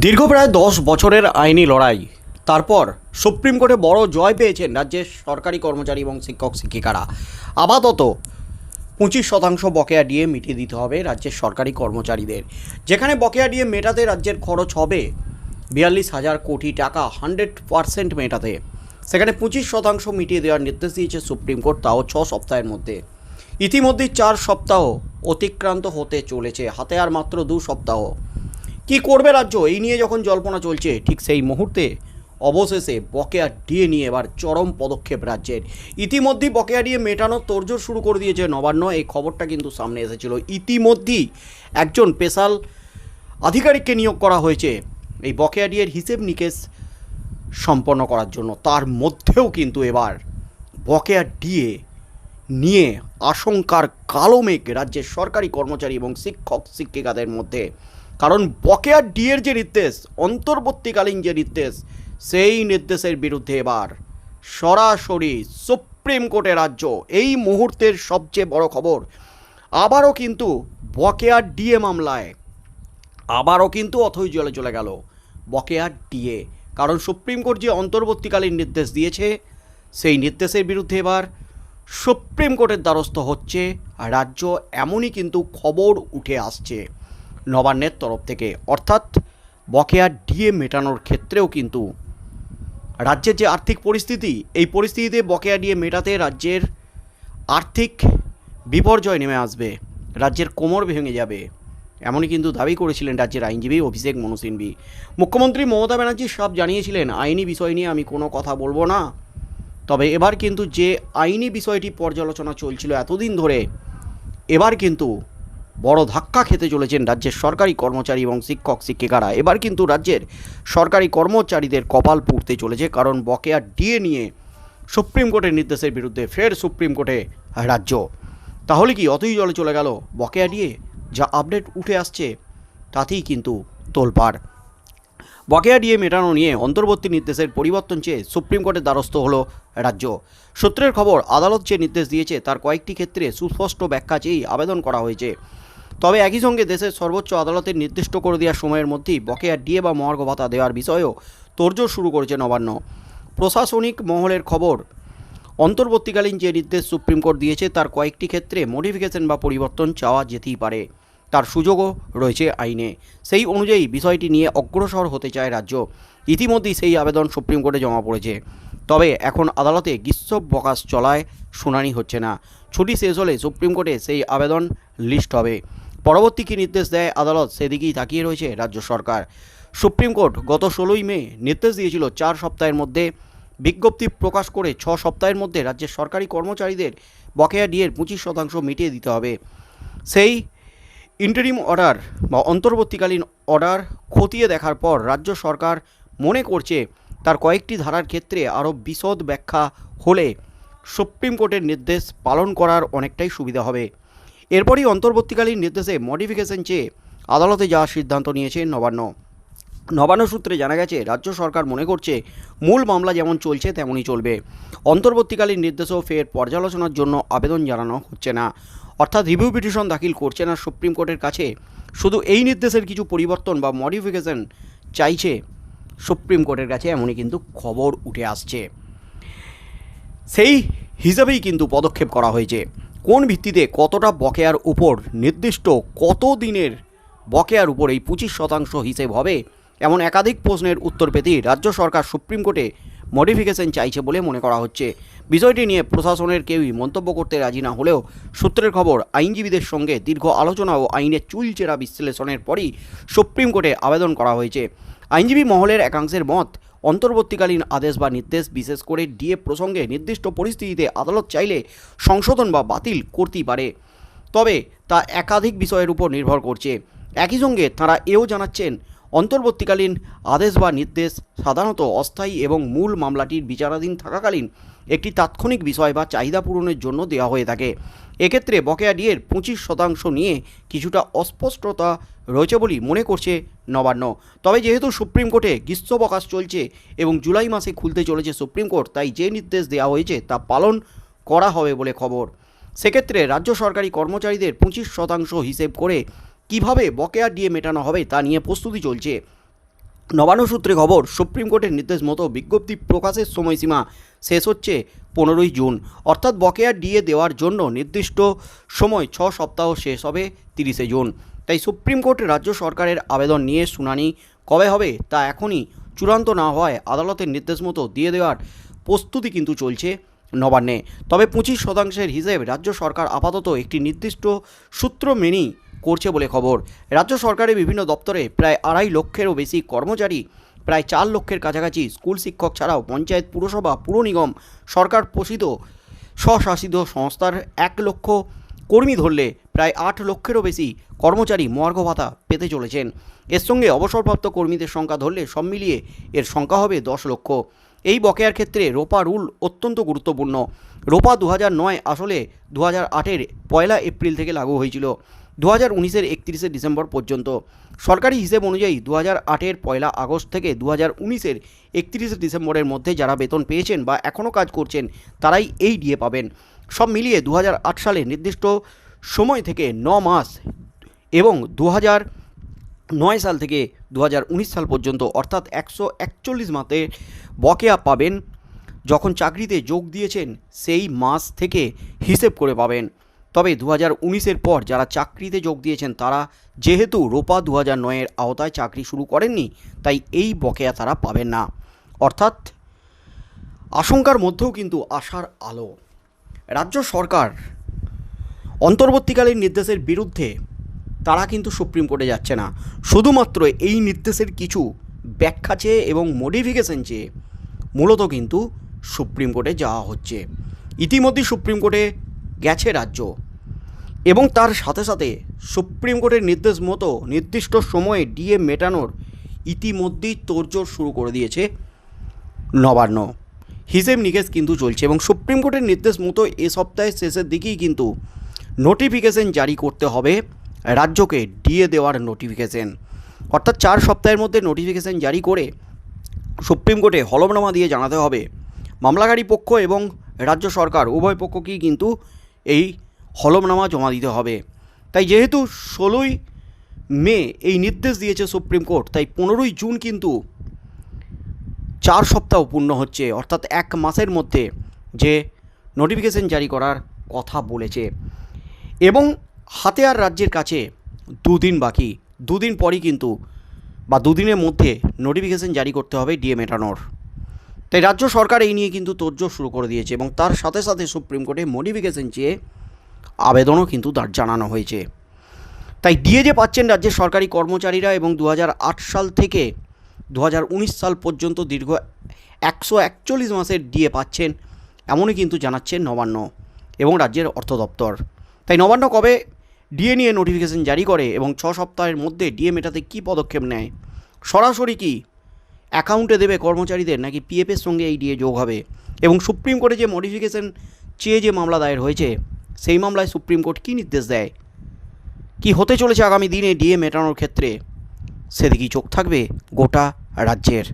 দীর্ঘ প্রায় দশ বছরের আইনি লড়াই। তারপর সুপ্রিম কোর্টে বড় জয় পেয়েছেন রাজ্যের সরকারি কর্মচারী এবং শিক্ষক, শিক্ষিকারা। আপাতত পঁচিশ শতাংশ বকেয়া ডিএ মিটিয়ে দিতে হবে রাজ্যের সরকারি কর্মচারীদের। যেখানে বকেয়া ডিএ মেটাতে রাজ্যের খরচ হবে বিয়াল্লিশ হাজার কোটি টাকা, হান্ড্রেড পারসেন্ট মেটাতে। সেখানে পঁচিশ শতাংশ মিটিয়ে দেওয়ার নির্দেশ দিয়েছে সুপ্রিম কোর্ট, তাও ছ সপ্তাহের মধ্যে। ইতিমধ্যেই চার সপ্তাহ অতিক্রান্ত হতে চলেছে, হাতে আর মাত্র দু সপ্তাহ। কি করবে রাজ্য? এই নিয়ে যখন জল্পনা চলছে, ঠিক সেই মুহূর্তে অবশেষে বকেয়া ডিএ নিয়ে এবার চরম পদক্ষেপ রাজ্যের। ইতিমধ্যেই বকেয়া ডিএ মেটানোর তোড়জোড় শুরু করে দিয়েছে নবান্ন। এই খবরটা কিন্তু সামনে এসেছিল। ইতিমধ্যেই একজন স্পেশাল আধিকারিককে নিয়োগ করা হয়েছে। এই বকেয়া ডিএর হিসেব নিকেশ সম্পন্ন করার জন্য। তার মধ্যেও কিন্তু এবার বকেয়া ডিএ নিয়ে আশঙ্কার কালো মেঘ রাজ্যের সরকারি কর্মচারী এবং শিক্ষক শিক্ষিকাদের মধ্যে। কারণ বকেয়া ডিএর যে নির্দেশ, অন্তর্বর্তীকালীন যে নির্দেশ, সেই নির্দেশের বিরুদ্ধে এবার সরাসরি সুপ্রিম কোর্টে রাজ্য এই মুহূর্তের সবচেয়ে বড় খবর। আবারও কিন্তু বকেয়া ডিএ মামলায়। আবারও কিন্তু অথই জলে চলে গেল বকেয়া ডিএ কারণ সুপ্রিম কোর্ট যে অন্তর্বর্তীকালীন নির্দেশ দিয়েছে, সেই নির্দেশের বিরুদ্ধে এবার সুপ্রিম কোর্টের দ্বারস্থ হচ্ছে রাজ্য এমনই কিন্তু খবর উঠে আসছে। নবান্নের তরফ থেকে। অর্থাৎ বকেয়া ডিএ মেটানোর ক্ষেত্রেও কিন্তু রাজ্যের যে আর্থিক পরিস্থিতি, এই পরিস্থিতিতে বকেয়া ডিএ মেটাতে রাজ্যের আর্থিক বিপর্যয় নেমে আসবে, রাজ্যের কোমর ভেঙে যাবে, এমনই কিন্তু দাবি করেছিলেন রাজ্যের আইনজীবী অভিষেক মনু সিংভি মুখ্যমন্ত্রী মমতা ব্যানার্জি সব জানিয়েছিলেন, আইনি বিষয় নিয়ে আমি কোনো কথা বলব না। তবে এবার কিন্তু যে আইনি বিষয়টি পর্যালোচনা চলছিল এতদিন ধরে, এবার কিন্তু বড় ধাক্কা খেতে চলেছেন রাজ্যের সরকারি কর্মচারী এবং শিক্ষক, শিক্ষিকারা। এবার কিন্তু রাজ্যের সরকারি কর্মচারীদের কপাল পুড়তে চলেছে কারণ বকেয়া ডিএ নিয়ে সুপ্রিম কোর্টের নির্দেশের বিরুদ্ধে ফের সুপ্রিম কোর্টে রাজ্য। তাহলে কি অতই জলে চলে গেল বকেয়া ডিএ? যা আপডেট উঠে আসছে, তাতেই কিন্তু তোলপাড়। বকেয়া ডিএ মেটানো নিয়ে অন্তর্বর্তী নির্দেশের পরিবর্তন চেয়ে সুপ্রিম কোর্টের দ্বারস্থ হলো রাজ্য। সূত্রের খবর, আদালত যে নির্দেশ দিয়েছে, তার কয়েকটি ক্ষেত্রে সুস্পষ্ট ব্যাখ্যা চেয়েই আবেদন করা হয়েছে। তবে একই সঙ্গে দেশের সর্বোচ্চ আদালতের নির্দিষ্ট করে দেওয়ার সময়ের মধ্যেই বকেয়া ডিএ বা মহার্ঘ ভাতা দেওয়ার বিষয়েও তোড়জোড় শুরু করেছে নবান্ন। প্রশাসনিক মহলের খবর, অন্তর্বর্তীকালীন যে নির্দেশ সুপ্রিম কোর্ট দিয়েছে তার কয়েকটি ক্ষেত্রে মডিফিকেশন বা পরিবর্তন চাওয়া যেতেই পারে। তার সুযোগও রয়েছে আইনে। সেই অনুযায়ী বিষয়টি নিয়ে অগ্রসর হতে চায় রাজ্য। ইতিমধ্যেই সেই আবেদন সুপ্রিম কোর্টে জমা পড়েছে। তবে এখন আদালতে গ্রীষ্মবকাশ চলায় শুনানি হচ্ছে না। ছুটি শেষ হলে সুপ্রিম কোর্টে সেই আবেদন লিস্ট হবে। পরবর্তী কী নির্দেশ দেয় আদালত? সেদিকেই তাকিয়ে রয়েছে রাজ্য সরকার। সুপ্রিম কোর্ট গত ষোলোই মে নির্দেশ দিয়েছিল চার সপ্তাহের মধ্যে বিজ্ঞপ্তি প্রকাশ করে ছ সপ্তাহের মধ্যে রাজ্যের সরকারি কর্মচারীদের বকেয়া ডিএর পঁচিশ শতাংশ মিটিয়ে দিতে হবে। সেই ইন্টারিম অর্ডার বা অন্তর্বর্তীকালীন অর্ডার খতিয়ে দেখার পর রাজ্য সরকার মনে করছে তার কয়েকটি ধারার ক্ষেত্রে আরও বিশদ ব্যাখ্যা হলে সুপ্রিম কোর্টের নির্দেশ পালন করার অনেকটাই সুবিধা হবে। এরপরই অন্তর্বর্তীকালীন নির্দেশে মডিফিকেশন চেয়ে আদালতে যাওয়ার সিদ্ধান্ত নিয়েছে নবান্ন। নবান্ন সূত্রে জানা গেছে, রাজ্য সরকার মনে করছে, মূল মামলা যেমন চলছে তেমনই চলবে। অন্তর্বর্তীকালীন নির্দেশও ফের পর্যালোচনার জন্য আবেদন জানানো হচ্ছে না। অর্থাৎ রিভিউ পিটিশন দাখিল করছে না সুপ্রিম কোর্টের কাছে। শুধু এই নির্দেশের কিছু পরিবর্তন বা মডিফিকেশন চাইছে সুপ্রিম কোর্টের কাছে, এমনই কিন্তু খবর উঠে আসছে। সেই হিসাবেই কিন্তু পদক্ষেপ করা হয়েছে। কোন ভিত্তিতে কতটা বকেয়ার উপর নির্দিষ্ট কত দিনের বকেয়ার উপর এই পঁচিশ শতাংশ হিসেব হবে? এমন একাধিক প্রশ্নের উত্তর পেতেই রাজ্য সরকার সুপ্রিম কোর্টে মডিফিকেশন চাইছে বলে মনে করা হচ্ছে। বিষয়টি নিয়ে প্রশাসনের কেউই মন্তব্য করতে রাজি না হলেও সূত্রের খবর, আইনজীবীদের সঙ্গে দীর্ঘ আলোচনা ও আইনের চুলচেরা বিশ্লেষণের পরই সুপ্রিম কোর্টে আবেদন করা হয়েছে। আইনজীবী মহলের একাংশের মত অন্তর্বর্তীকালীন আদেশ বা নির্দেশ বিশেষ করে ডিএ প্রসঙ্গে নির্দিষ্ট পরিস্থিতিতে আদালত চাইলে সংশোধন বা বাতিল করতেই পারে। তবে তা একাধিক বিষয়ের উপর নির্ভর করছে। একই সঙ্গে তাঁরা এও জানাচ্ছেন, অন্তর্বর্তীকালীন আদেশ বা নির্দেশ সাধারণত অস্থায়ী এবং মূল মামলাটির বিচারাধীন থাকাকালীন একটি তাৎক্ষণিক বিষয় বা চাহিদা পূরণের জন্য দেওয়া হয়ে থাকে। এক্ষেত্রে বকেয়া ডিএর পঁচিশ শতাংশ নিয়ে কিছুটা অস্পষ্টতা রয়েছে বলেই মনে করছে নবান্ন। তবে যেহেতু সুপ্রিম কোর্টে গ্রীষ্মবকাশ চলছে এবং জুলাই মাসে খুলতে চলেছে সুপ্রিম কোর্ট, তাই যে নির্দেশ দেওয়া হয়েছে তা পালন করা হবে বলে খবর। সেক্ষেত্রে রাজ্য সরকারি কর্মচারীদের পঁচিশ শতাংশ হিসেব করে কীভাবে বকেয়া ডিএ মেটানো হবে তা নিয়ে প্রস্তুতি চলছে। নবান্ন সূত্রে খবর, সুপ্রিম কোর্টের নির্দেশ মতো বিজ্ঞপ্তি প্রকাশের সময়সীমা শেষ হচ্ছে পনেরোই জুন। অর্থাৎ বকেয়া ডিএ দেওয়ার জন্য নির্দিষ্ট সময় ছ সপ্তাহ শেষ হবে তিরিশে জুন। তাই সুপ্রিম কোর্ট রাজ্য সরকারের আবেদন নিয়ে শুনানি কবে হবে তা এখনই চূড়ান্ত না হওয়ায় আদালতের নির্দেশ মতো দিয়ে দেওয়ার প্রস্তুতি কিন্তু চলছে নবান্নে। তবে পঁচিশ শতাংশের হিসেব রাজ্য সরকার আপাতত একটি নির্দিষ্ট সূত্র মেনেই করছে বলে খবর। রাজ্য সরকারের বিভিন্ন দপ্তরে প্রায় আড়াই লক্ষেরও বেশি কর্মচারী, প্রায় চার লক্ষের কাছাকাছি স্কুল শিক্ষক ছাড়াও পঞ্চায়েত, পুরসভা, পুর নিগম, সরকার পোষিত স্বশাসিত সংস্থার এক লক্ষ কর্মী ধরলে প্রায় আট লক্ষেরও বেশি কর্মচারী মহার্ঘ ভাতা পেতে চলেছেন। এর সঙ্গে অবসরপ্রাপ্ত কর্মীদের সংখ্যা ধরলে সব মিলিয়ে এর সংখ্যা হবে দশ লক্ষ। এই বকেয়ার ক্ষেত্রে রোপা রুল অত্যন্ত গুরুত্বপূর্ণ। রোপা দু নয় আসলে দু হাজার আটের পয়লা এপ্রিল থেকে লাগু হয়েছিল দু হাজার উনিশের একত্রিশে ডিসেম্বর পর্যন্ত। সরকারি হিসেব অনুযায়ী দু হাজার আটের পয়লা আগস্ট থেকে দু হাজার উনিশের একত্রিশে ডিসেম্বরের মধ্যে যারা বেতন পেয়েছেন বা এখনও কাজ করছেন, তারাই এই ডিএ পাবেন। সব মিলিয়ে দু হাজার আট সালে নির্দিষ্ট সময় থেকে ন মাস এবং দু নয় সাল থেকে দু হাজার উনিশ সাল পর্যন্ত, অর্থাৎ একশো একচল্লিশ মাসে বকেয়া পাবেন। যখন চাকরিতে যোগ দিয়েছেন, সেই মাস থেকে হিসেব করে পাবেন। তবে দু হাজার উনিশের পর যারা চাকরিতে যোগ দিয়েছেন, তারা যেহেতু রোপা দু হাজার নয়ের আওতায় চাকরি শুরু করেননি, তাই এই বকেয়া তারা পাবেন না। অর্থাৎ আশঙ্কার মধ্যেও কিন্তু আশার আলো। রাজ্য সরকার অন্তর্বর্তীকালীন নির্দেশের বিরুদ্ধে তারা কিন্তু সুপ্রিম কোর্টে যাচ্ছে না। শুধুমাত্র এই নির্দেশের কিছু ব্যাখ্যা চেয়ে এবং মডিফিকেশন চেয়ে মূলত কিন্তু সুপ্রিম কোর্টে যাওয়া হচ্ছে। ইতিমধ্যেই সুপ্রিম কোর্টে গেছে রাজ্য এবং তার সাথে সাথে সুপ্রিম কোর্টের নির্দেশ মতো নির্দিষ্ট সময়ে ডিএ মেটানোর ইতিমধ্যেই তোড়জোড় শুরু করে দিয়েছে নবান্ন। হিসেব নিকেশ কিন্তু চলছে এবং সুপ্রিম কোর্টের নির্দেশ মতো এ সপ্তাহের শেষের দিকেই কিন্তু নোটিফিকেশন জারি করতে হবে রাজ্যকে ডিএ দেওয়ার নোটিফিকেশন অর্থাৎ চার সপ্তাহের মধ্যে নোটিফিকেশন জারি করে সুপ্রিম কোর্টে হলফনামা দিয়ে জানাতে হবে মামলাকারী পক্ষ এবং রাজ্য সরকার, উভয় পক্ষকেই কিন্তু এই হলফনামা জমা দিতে হবে। তাই যেহেতু ষোলোই মে এই নির্দেশ দিয়েছে সুপ্রিম কোর্ট, তাই পনেরোই জুন কিন্তু চার সপ্তাহ পূর্ণ হচ্ছে, অর্থাৎ এক মাসের মধ্যে যে নোটিফিকেশন জারি করার কথা বলেছে। এবং হাতে আর রাজ্যের কাছে দুদিন বাকি, দুদিন পরই কিন্তু বা দুদিনের মধ্যে নোটিফিকেশন জারি করতে হবে ডিএ মেটানোর তাই রাজ্য সরকার এই নিয়ে কিন্তু তোড়জোড় শুরু করে দিয়েছে এবং তার সাথে সাথে সুপ্রিম কোর্টে মডিফিকেশন চেয়ে আবেদনও কিন্তু তার জানানো হয়েছে। তাই ডিএ যে পাচ্ছেন রাজ্যের সরকারি কর্মচারীরা এবং দু হাজার আট সাল থেকে দু হাজার উনিশ সাল পর্যন্ত দীর্ঘ একশো একচল্লিশ মাসের ডিএ পাচ্ছেন, এমনই কিন্তু জানাচ্ছেন নবান্ন এবং রাজ্যের অর্থ দপ্তর। তাই নবান্ন কবে ডিএ নিয়ে নোটিফিকেশন জারি করে এবং ছ সপ্তাহের মধ্যে ডিএ মেটাতে কী পদক্ষেপ নেয়? সরাসরি কি অ্যাকাউন্টে দেবে কর্মচারীদের নাকি পিএফের সঙ্গে এই ডিএ যোগ হবে? এবং সুপ্রিম কোর্টে যে মডিফিকেশন চেয়ে যে মামলা দায়ের হয়েছে, সেই মামলায় সুপ্রিম কোর্ট কী নির্দেশ দেয়? কি হতে চলেছে আগামী দিনে ডিএ মেটানোর ক্ষেত্রে? সেদিকেই চোখ থাকবে গোটা রাজ্যের